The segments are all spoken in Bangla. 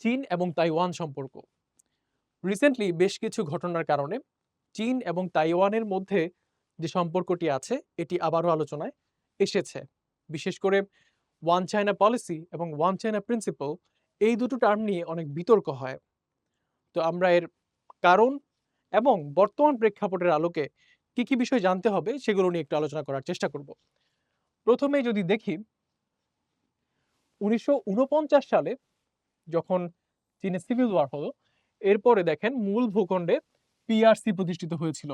চীন এবং তাইওয়ান সম্পর্ক। রিসেন্টলি বেশ কিছু ঘটনার কারণে চীন এবং তাইওয়ানের মধ্যে যে সম্পর্কটি আছে, এটি আবারও আলোচনায় এসেছে। বিশেষ করে ওয়ান চায়না পলিসি এবং ওয়ান চায়না প্রিন্সিপাল এই দুটো টার্ম নিয়ে অনেক বিতর্ক হয়। তো আমরা এর কারণ এবং বর্তমান প্রেক্ষাপটের আলোকে কি কি বিষয় জানতে হবে সেগুলো নিয়ে একটু আলোচনা করার চেষ্টা করব। প্রথমে যদি দেখি, উনিশশো ঊনপঞ্চাশ সালে যখন চীনে সিভিল ওয়ার হলো, এরপরে দেখেন মূল ভূখণ্ডে পিআরসি প্রতিষ্ঠিত হয়েছিল।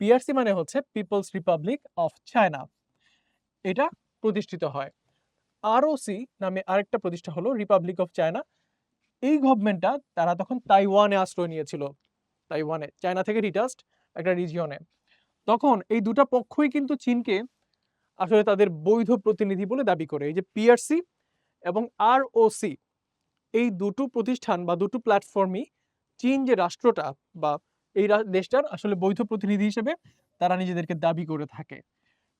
পিআরসি মানে হচ্ছে পিপলস রিপাবলিক অফ চায়না এটা প্রতিষ্ঠিত হয়। আরওসি নামে আরেকটা প্রতিষ্ঠা হলো রিপাবলিক অফ চায়না এই গভর্নমেন্টটা তারা তখন তাইওয়ানে আশ্রয় নিয়েছিল। তাইওয়ানে চায়না থেকে রিটাস্ট একটা রিজিয়নে তখন এই দুটা পক্ষই কিন্তু চীনকে আসলে তাদের বৈধ প্রতিনিধি বলে দাবি করে। এই যে পিআরসি এবং আরওসি এই দুটো প্রতিষ্ঠান বা দুটো প্ল্যাটফর্মই চীন যে রাষ্ট্রটা বা এই দেশটার আসলে বৈধ প্রতিনিধি হিসেবে তারা নিজেদেরকে দাবি করে থাকে।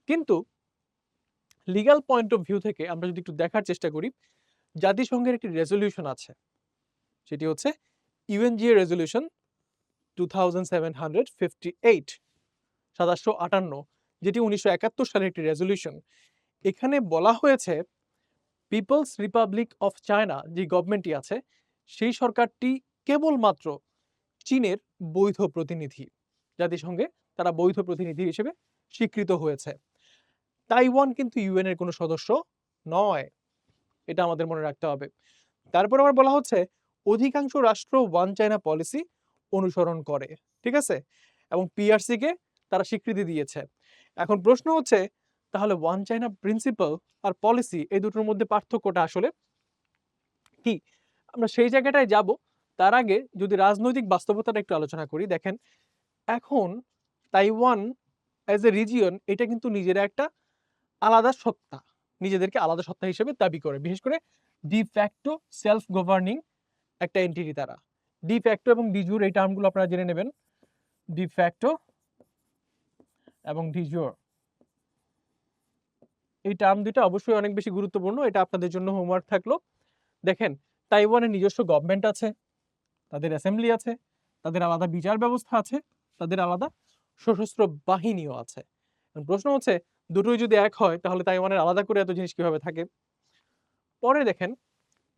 কিন্তু লিগ্যাল পয়েন্ট অফ ভিউ থেকে আমরা যদি একটু দেখার চেষ্টা করি, জাতিসংঘের একটি রেজলিউশন আছে। সেটি হচ্ছে UNGA resolution two thousand seven hundred fifty eight সাতাশশো আটান্ন, যেটি উনিশশো একাত্তর সালের একটি রেজলিউশন এখানে বলা হয়েছে পিপলস রিপাবলিক অফ চায়না যে গভর্নমেন্টটি আছে, সেই সরকারটি কেবলমাত্র চীনের বৈধ প্রতিনিধি। জাতিসংঘে তারা বৈধ প্রতিনিধি হিসেবে স্বীকৃত হয়েছে। তাইওয়ান কিন্তু ইউএন এর কোনো সদস্য নয়। এটা আমাদের মনে রাখতে হবে। তারপর আবার বলা হচ্ছে, অধিকাংশ রাষ্ট্র ওয়ান চায়না পলিসি অনুসরণ করে। ঠিক আছে? এবং পিআরসি কে তারা স্বীকৃতি দিয়েছে। এখন প্রশ্ন হচ্ছে তাহলে ওয়ান চায়না প্রিন্সিপাল আর পলিসি এই দুটোর মধ্যে পার্থক্যটা আসলে কি? আমরা সেই জায়গাটায় যাব। তার আগে যদি রাজনৈতিক বাস্তবতাটা একটু আলোচনা করি, দেখেন এখন তাইওয়ান অ্যাজ এ রিজিয়ন এটা কিন্তু নিজেরা একটা আলাদা সত্তা, নিজেদেরকে আলাদা সত্তা হিসেবে দাবি করে। বিশেষ করে ডি ফ্যাক্টো সেলফ গভর্নিং একটা এন্টিটি তারা। ডি ফ্যাক্টো এবং ডিজুর এই টার্মগুলো আপনারা জেনে নেবেন। ডি ফ্যাক্টো এবং ডিজুর এই টার্ম দুটো অবশ্যই অনেক বেশি গুরুত্বপূর্ণ, এটা আপনাদের জন্য হোমওয়ার্ক থাকল। দেখেন তাইওয়ানের নিজস্ব গভর্নমেন্ট আছে, তাদের অ্যাসেম্বলি আছে, তাদের আলাদা বিচার ব্যবস্থা আছে, তাদের আলাদা সশস্ত্র বাহিনীও আছে। প্রশ্ন হচ্ছে, দুটোই যদি এক হয়, তাহলে তাইওয়ানের আলাদা করে এত জিনিস কীভাবে থাকে? পরে দেখেন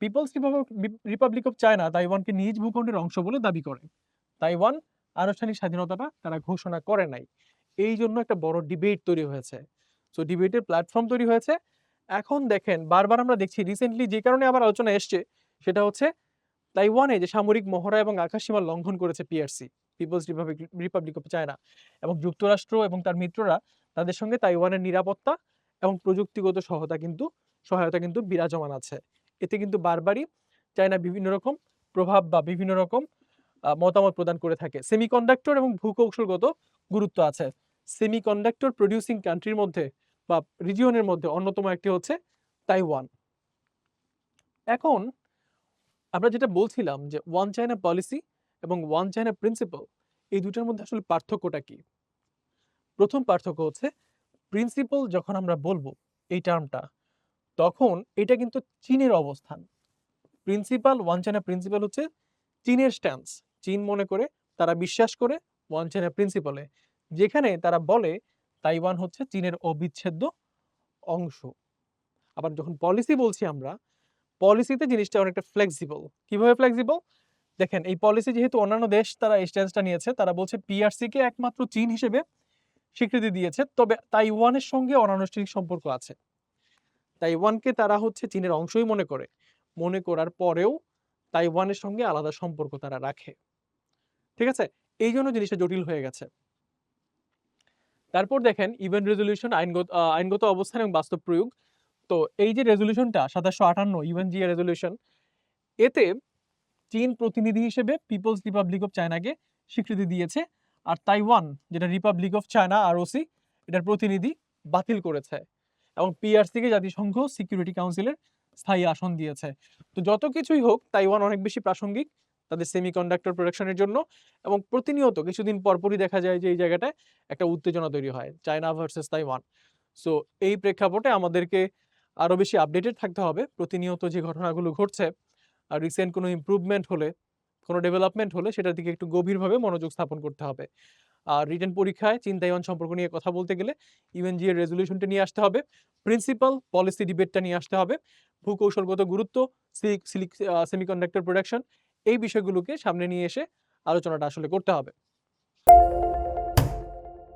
পিপলস রিপাবলিক অফ চায়না তাইওয়ানকে নিজ ভূখণ্ডের অংশ বলে দাবি করে। তাইওয়ান আনুষ্ঠানিক স্বাধীনতাটা তারা ঘোষণা করে নাই। এই জন্য একটা বড় ডিবেট তৈরি হয়েছে। সো ডিবেটের প্ল্যাটফর্ম তৈরি হয়েছে। এখন দেখেন, বারবার আমরা দেখছি রিসেন্টলি যে কারণে আবার আলোচনা এসছে, সেটা হচ্ছে তাইওয়ানে যে সামরিক মহড়া এবং আকাশসীমা লঙ্ঘন করেছে PRC people's republic republic of China এবং যুক্তরাষ্ট্র এবং তার মিত্ররা তাদের সঙ্গে তাইওয়ানের নিরাপত্তা এবং প্রযুক্তিগত সহায়তা কিন্তু সহায়তা কিন্তু বিরাজমান আছে। এতে কিন্তু বারবারই চায়না বিভিন্ন রকম প্রভাব বা বিভিন্ন রকম মতামত প্রদান করে থাকে। সেমিকন্ডাক্টর এবং ভূকৌশলগত গুরুত্ব আছে। সেমিকন্ডাক্টর প্রডিউসিং কান্ট্রির মধ্যে বা রিজিয়নের মধ্যে অন্যতম একটি হচ্ছে তাইওয়ান। এখন আমরা যেটা বলছিলাম যে ওয়ান চায়না পলিসি এবং ওয়ান চায়না প্রিন্সিপাল, এই দুটার মধ্যে আসলে পার্থক্যটা কি? প্রথম পার্থক্য হচ্ছে প্রিন্সিপাল যখন আমরা বলব এই টার্মটা, তখন এটা কিন্তু চীনের অবস্থান। প্রিন্সিপাল, ওয়ান চায়না প্রিন্সিপাল হচ্ছে চীনের স্ট্যান্স চীন মনে করে, তারা বিশ্বাস করে ওয়ান চায়না প্রিন্সিপালে, যেখানে তারা বলে তাইওয়ান হচ্ছে চীনের অবিচ্ছেদ্য অংশ। আবার যখন পলিসি বলছি আমরা পলিসিতে জিনিসটা অনেকটা ফ্লেক্সিবল কীভাবে ফ্লেক্সিবল দেখেন, এই পলিসি যেহেতু অন্যান্য দেশ তারা এই স্ট্যান্সটা নিয়েছে, তারা বলছে পিআরসি কে একমাত্র চীন হিসেবে স্বীকৃতি দিয়েছে, তবে তাইওয়ানের সঙ্গে অনানুষ্ঠানিক সম্পর্ক আছে। তাইওয়ানকে তারা হচ্ছে চীনের অংশই মনে করে। মনে করার পরেও তাইওয়ানের সঙ্গে আলাদা সম্পর্ক তারা রাখে। ঠিক আছে? এই জন্য জিনিসটা জটিল হয়ে গেছে। তারপর দেখেন ইভেন্ট রেজলিউশন আইনগত আইনগত অবস্থান এবং বাস্তব প্রয়োগ। তো এই যে রেজলিউশনটা সাতাশশো আটান্ন ইউএনজিএ রেজলিউশন এতে চীন প্রতিনিধি হিসেবে পিপলস রিপাবলিক অফ চায়নাকে স্বীকৃতি দিয়েছে আর তাইওয়ান, যেটা রিপাবলিক অফ চায়না আরওসি এটার প্রতিনিধি বাতিল করেছে এবং পিআরসি কে জাতিসংঘ সিকিউরিটি কাউন্সিলের স্থায়ী আসন দিয়েছে। তো যত কিছুই হোক, তাইওয়ান অনেক বেশি প্রাসঙ্গিক। তাদের সেমিকন্ডাক্টর প্রোডাকশনের জন্য এবং প্রতিনিয়ত কিছুদিন পরপরই দেখা যায় যে, এই জায়গাটায় একটা উত্তেজনা তৈরি হয় চায়না ভার্সেস তাইওয়ান সো এই প্রেক্ষাপটে আমাদেরকে আরও বেশি আপডেটেড থাকতে হবে। প্রতিনিয়ত যে ঘটনাগুলো ঘটছে, আর রিসেন্ট কোনো ইম্প্রুভমেন্ট হলে, কোনো ডেভেলপমেন্ট হলে সেটার দিকে একটু গভীরভাবে মনোযোগ স্থাপন করতে হবে। আর রিটার্ন পরীক্ষায় চিন্তায়ন সম্পর্ক নিয়ে কথা বলতে গেলে ইউএনজি এর রেজলিউশনটা নিয়ে আসতে হবে। প্রিন্সিপাল পলিসি ডিবেটটা নিয়ে আসতে হবে। ভূকৌশলগত গুরুত্ব সেমিকন্ডাক্টর প্রোডাকশন এই বিষয়গুলোকে সামনে নিয়ে এসে আলোচনাটা আসলে করতে হবে।